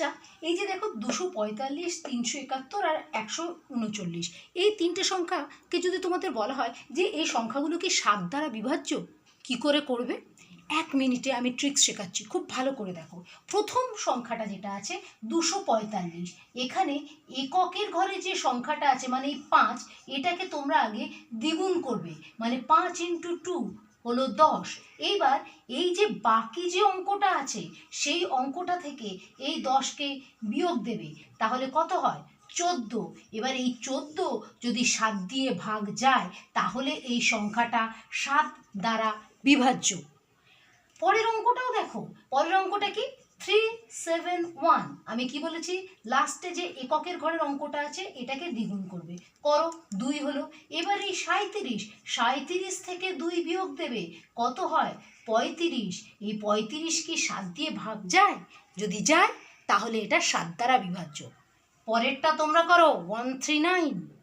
আচ্ছা এই যে দেখো দুশো পঁয়তাল্লিশ, তিনশো একাত্তর আর একশো উনচল্লিশ, এই তিনটে সংখ্যাকে যদি তোমাদের বলা হয় যে এই সংখ্যাগুলো কি সাত দ্বারা বিভাজ্য, কি করে করবে? এক মিনিটে আমি ট্রিক্স শেখাচ্ছি, খুব ভালো করে দেখো। প্রথম সংখ্যাটা যেটা আছে, দুশো পঁয়তাল্লিশ, এখানে এককের ঘরে যে সংখ্যাটা আছে মানে এই পাঁচ, এটাকে তোমরা আগে দ্বিগুণ করবে মানে পাঁচ ইন্টু টু হলো দশ। এইবার এই যে বাকি যে অঙ্কটা আছে, সেই অঙ্কটা থেকে এই দশকে বিয়োগ দেবে। তাহলে কত হয়? চোদ্দ। এবার এই চোদ্দ যদি সাত দিয়ে ভাগ যায়, তাহলে এই সংখ্যাটা সাত দ্বারা বিভাজ্য। পরের অঙ্কটাও দেখো। পরের অঙ্কটা কি? থ্রি সেভেন ওয়ান আমি কি বলেছি? লাস্টে যে এককের ঘরের অঙ্কটা আছে, এটাকে দ্বিগুণ করবে। করো, দুই হলো। এবার এই সাঁইত্রিশ সাঁইত্রিশ থেকে দুই বিয়োগ দেবে, কত হয়? পঁয়ত্রিশ। এই পঁয়ত্রিশ কি সাত দিয়ে ভাগ যায়? যদি যায়, তাহলে এটা সাত দ্বারা বিভাজ্য। পরেরটা তোমরা করো ওয়ান থ্রি নাইন